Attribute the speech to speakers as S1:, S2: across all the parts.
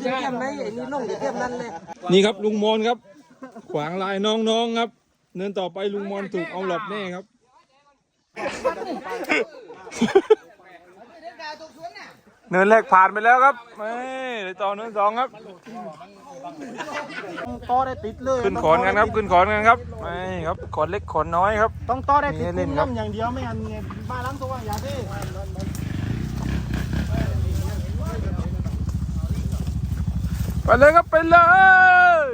S1: เทียมไหนไอ้นี่ลงเทียมนั้นเลย
S2: นี่ครับลุงมอนครับ ขวางลายน้องๆครับ เนินต่อไปลุงมอนถูกเอาหลับแน่ครับเนินแรกผ่านไปแล้วครับไม่เดี๋ยวต่อเนินสองครับ
S3: ต่อได้ติดเลย
S2: ขึ้นขอนกันครับขึ้นขอนกันครับไม่ครับขอนเล็กขอนน้อยครับ
S3: ต้องต่อได้ติด
S2: นี่เล่นครับ
S3: น้ำอย่างเดียวไม่อันเนี่ยบ้านล้างตัวอย่าดิ
S2: ไปเลยครับไปเลย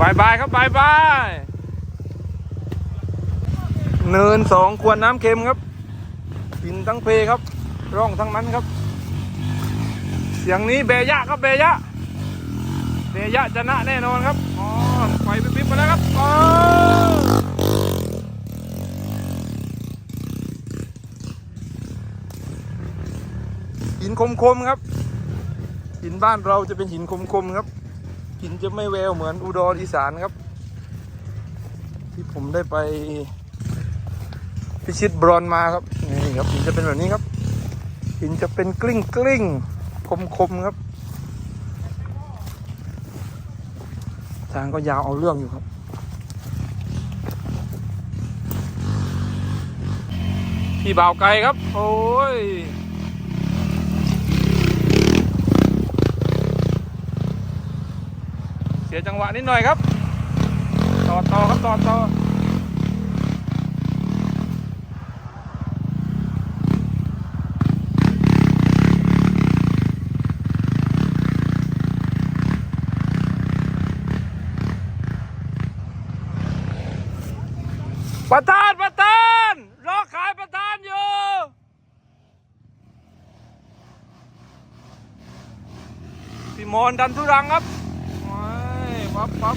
S2: บายบายครับบายบายเนินสองขวดน้ำเค็มครับ กินทั้งเพครับ ร่องทั้งนั้นครับ เสียงนี้เบยะครับเบยะเบยะชนะแน่นอนครับอ๋อไฟปิ๊บๆมาแล้วครับอ๋อหินคมๆครับ หินบ้านเราจะเป็นหินคมๆครับ หินจะไม่แววเหมือนอุดรอีสานครับ ที่ผมได้ไป พิชิตบรอนมาครับนี่ครับหินจะเป็นแบบนี้ครับ หินจะเป็นกลิ้งกลิ้ง คมๆครับ ทางก็ยาวเอาเรื่องอยู่ครับพี่บ่าวไกลครับ โอ้ยเสียจังหวะนิดหน่อยครับ ต่อต่อครับต่อต่อ ประธานประธานรอขายประธานอยู่พี่มอนดันทุรังครับโอ้ยปั๊บปั๊บ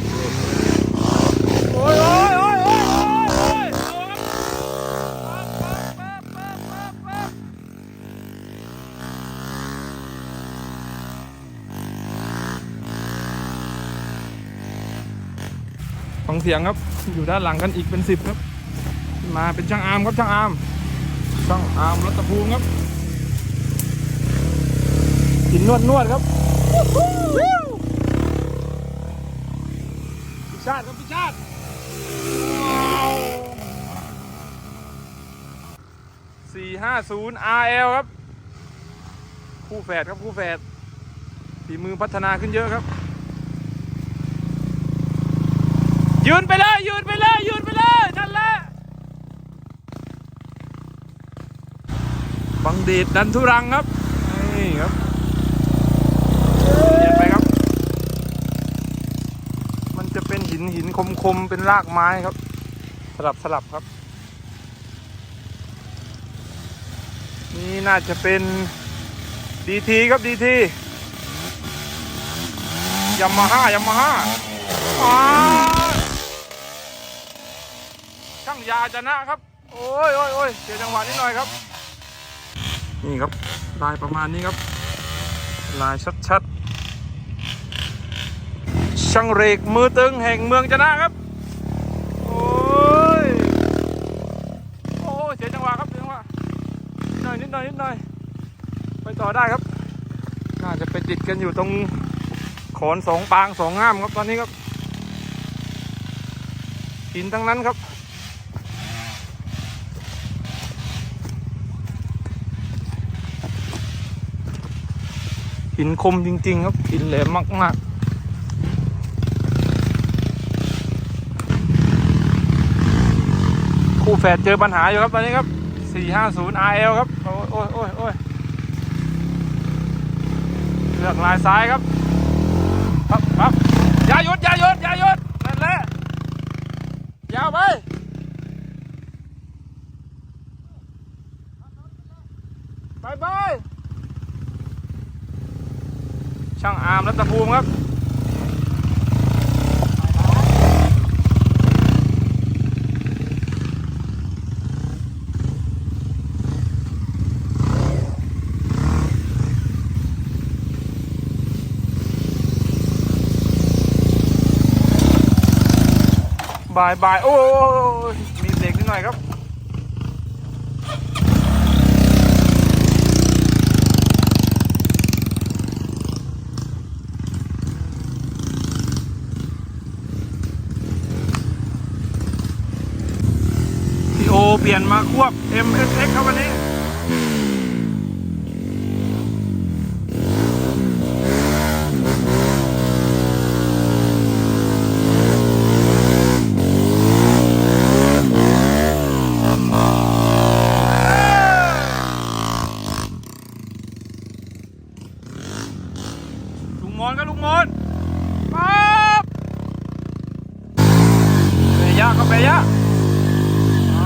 S2: โอ้ยโอ้ยโอ้ยโอ้ยโอ้ยโอ้ยเอาครับปั๊บปั๊บปั๊บปั๊บปั๊บฟังเสียงครับ อยู่ด้านหลังกันอีกเป็นสิบครับ มาเป็นช่างอาร์มครับช่างอาร์มช่างอาร์มรัตภูมิครับกินนวดนวดครับพิชาติครับพิชาติสี่ห้าศูนย์ RL ครับ คู่แฝดครับคู่แฝดฝีมือพัฒนาขึ้นเยอะครับ ยืนไปเลยยืนไปเลยยืนไปเลยนั่นแหละ บังดชดันทุรังครับ นี่ครับเห็นไปครับ มันจะเป็นหินหินคมคมเป็นรากไม้ครับ สลับสลับครับ นี่น่าจะเป็นดีทีครับดีทียามาฮ่ายามาฮ่าช่างยาชนะครับ โอ้ยโอ้ยโอ้ยเสียจังหวะนิดหน่อยครับ นี่ครับลายประมาณนี้ครับ ลายชัดๆช่างเรกมือตึงแห่งเมืองชนะครับโอ้ยโอ้เสียจังหวะครับเสียจังหวะนิดหน่อยนิดหน่อยนิดหน่อยไปต่อได้ครับ น่าจะไปติดกันอยู่ตรงขอนสองปางสองง่ามครับตอนนี้ครับหินทั้งนั้นครับ หินคมจริง ๆ ครับหินแหลมมาก ๆคู่แฝดเจอปัญหาอยู่ครับตอนนี้ครับ 450 RL ครับ โอ้ยโอ้ยโอ้ยโอ้ยเลือกลายซ้ายครับ ครับครับอย่าหยุดอย่าหยุดอย่าหยุด ช่างอาร์มรัตภูมิครับบายบายโอ้มีเด็กนิดหน่อยครับ เปลี่ยนมาควบ MSX ครับวันนี้ ลุงมอนครับลุงมอนปั๊บเบยะครับเบยะอ๋อ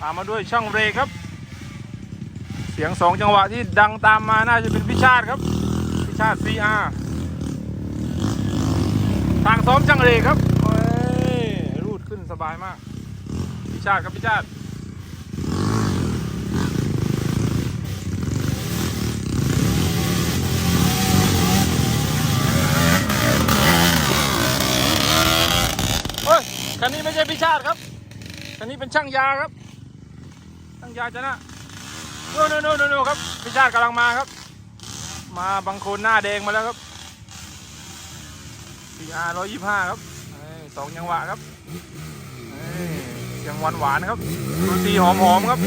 S2: ตามมา ด้วยช่างเรครับ เสียงสองจังหวะที่ดังตามมาน่าจะเป็นพิชาติครับ พิชาติ CR ทางซ้อมช่างเรครับเฮ้ยรูดขึ้นสบายมาก พิชาติครับพิชาติเฮ้ยคันนี้ไม่ใช่พิชาติครับ คันนี้เป็นช่างยาครับ ตั้งยาชนะโน่นโน่นโน่นครับพี่ชาติกำลังมาครับ มาบางคนหน้าแดงมาแล้วครับพีอาร้อยยี่ห้าครับสองยังหวะครับยังหวานหวานครับดูสีหอมหอมครับ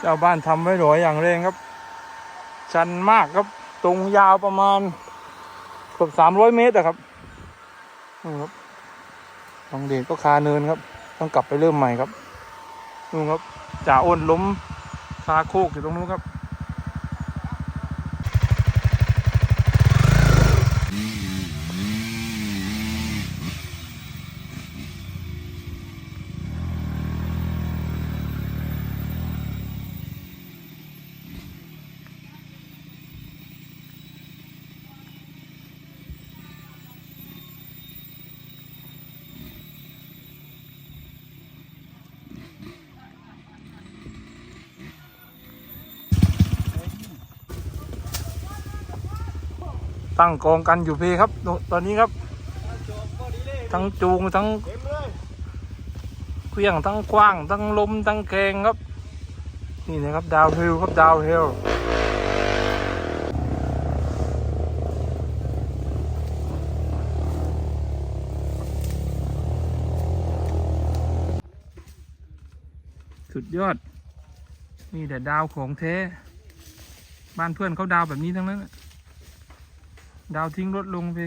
S2: เจ้าบ้านทำไว้หรอยอย่างเร่งครับ ชันมากครับ ตรงยาวประมาณเกือบสามร้อยเมตรอะครับ นู่นครับลองเดชก็คาเนินครับ ต้องกลับไปเริ่มใหม่ครับนู่นครับจ่าอ้นล้มคาโคกอยู่ตรงนู้นครับ ตั้งกองกันอยู่เพครับ ตอนนี้ครับ ทั้งจูงทั้ง
S3: เต็มเลย
S2: เครื่องทั้งกว้าง ทั้งลมทั้งแกงครับ นี่นะครับดาวเฮลครับดาวเฮลสุดยอด นี่แต่ดาวของแท้ บ้านเพื่อนเขาดาวแบบนี้ทั้งนั้น ดาวทิ้งรถลงไป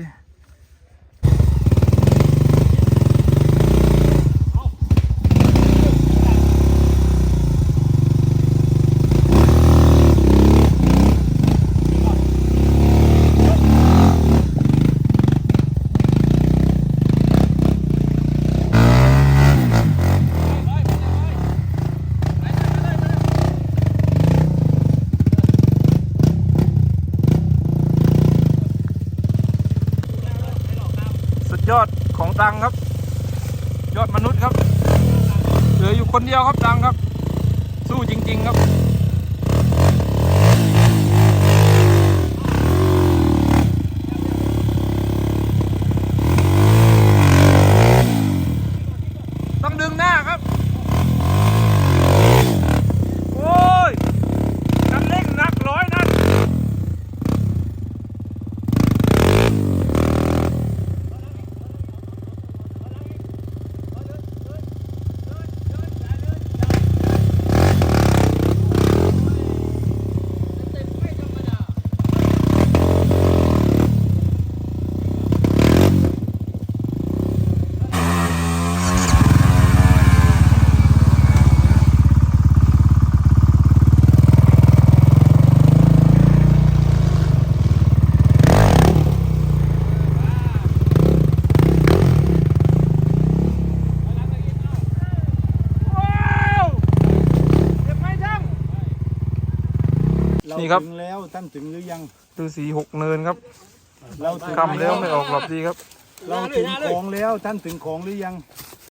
S2: สุดยอด ของตังครับ ยอดมนุษย์ครับ เหลืออยู่คนเดียวครับตังครับ สู้จริง ๆ ครับ ต้องดึงหน้าครับ โอ้ยคันเร่งหนักร้อยนัด ว้าวเก็บไม้ช่าง
S3: เรา
S2: นี่ครับ
S3: ถึงแล้วท่านถึงหรือยัง
S2: ดูสีหกเนินครับ
S3: เราถึง
S2: คำแล้วไม่ออกหลับดีครับ
S3: เราถึงของแล้วท่านถึงของหรือยัง
S2: ถ